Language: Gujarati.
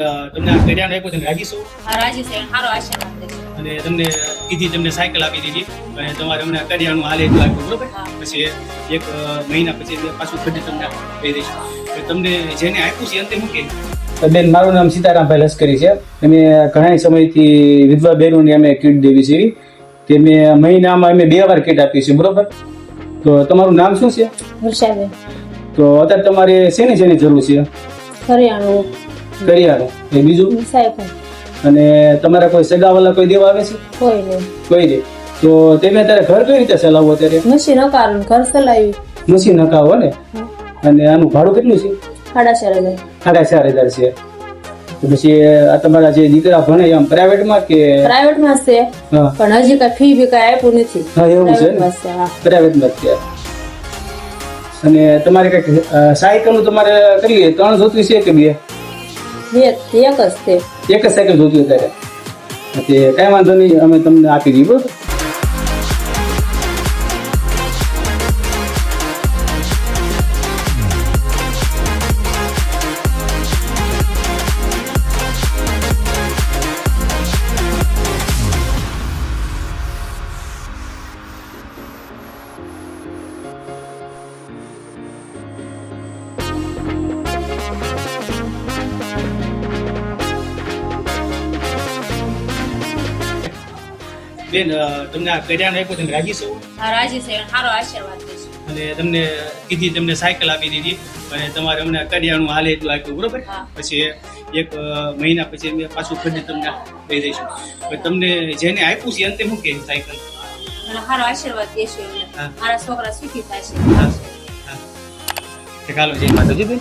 તમને આ કરિયાણું આપ્યું તમે રાજી છો રાજી છે. સારો આશીર્વાદ અને તમને કીધી તમને સાયકલ આપી દીધી. અને તમારે અમને કર્યાનું હાલે એટલું આપ્યું બરોબર? પછી એક મહિના પછી પાછું ફરી તમને કહી દઈશું તમને જેને આપ્યું છે અંતે મૂકે. બેન મારું નામ સીતારામભાઈ લશ્કરી છે. અમે ઘણા સમયથી વિધવા બહેનોને અમે કીટ દેવી છે તે મેં મહિનામાં અમે બે વાર કીટ આપી છે બરોબર? તો તમારું નામ શું છે? તો અત્યારે તમારે શેની શેની જરૂર છે? કરિયાણું. કરિયાણું એ બીજું? સાયકલ અને તમારા કોઈ સગાવાલા કોઈ દેવા આવે છે? કોઈ નહીં. કોઈ દે તો તમે અત્યારે ઘર કઈ રીતે ચલાવો અત્યારે? મશીન અકારણ ઘર ચલાવી મશીન નખાવો ને? અને આનું ભાડું કેટલું છે? સાડા ચાર હજાર. સાડા ચાર હજાર છે. પછી આ તમારા જે દીકરા ભણે એમ પ્રાઇવેટમાં કે પ્રાઇવેટમાં છે પણ હજી કઈ ફી બી કઈ આપ્યું નથી. હા એવું છે ને? પ્રાઇવેટમાં છે અને તમારે કંઈક સાયકલનું તમારે કરી ત્રણ જોતી છે કે બે? એક જ છે. એક જ સાયકલ જોતી અત્યારે તે કાંઈ વાંધો નહીં, અમે તમને આપી દઈએ બરોબર બેન તમને આ કર્યા આપ્યું તમે રાજી છો? રાજી છે. સારો આશીર્વાદ અને તમને કીધી તમને સાયકલ આપી દીધી. અને તમારે અમને કરિયાણું હાલે એટલું આપ્યું બરોબર? પછી એક મહિના પછી અમે પાછું ખરીદી તમને કહી દઈશું. તમને જેને આપ્યું છે અંતે મૂકે સાયકલ? સારો આશીર્વાદ દેશો. મારા છોકરા સુખી થાય છે. હા. હા. ચાલો જય માતાજી બેન.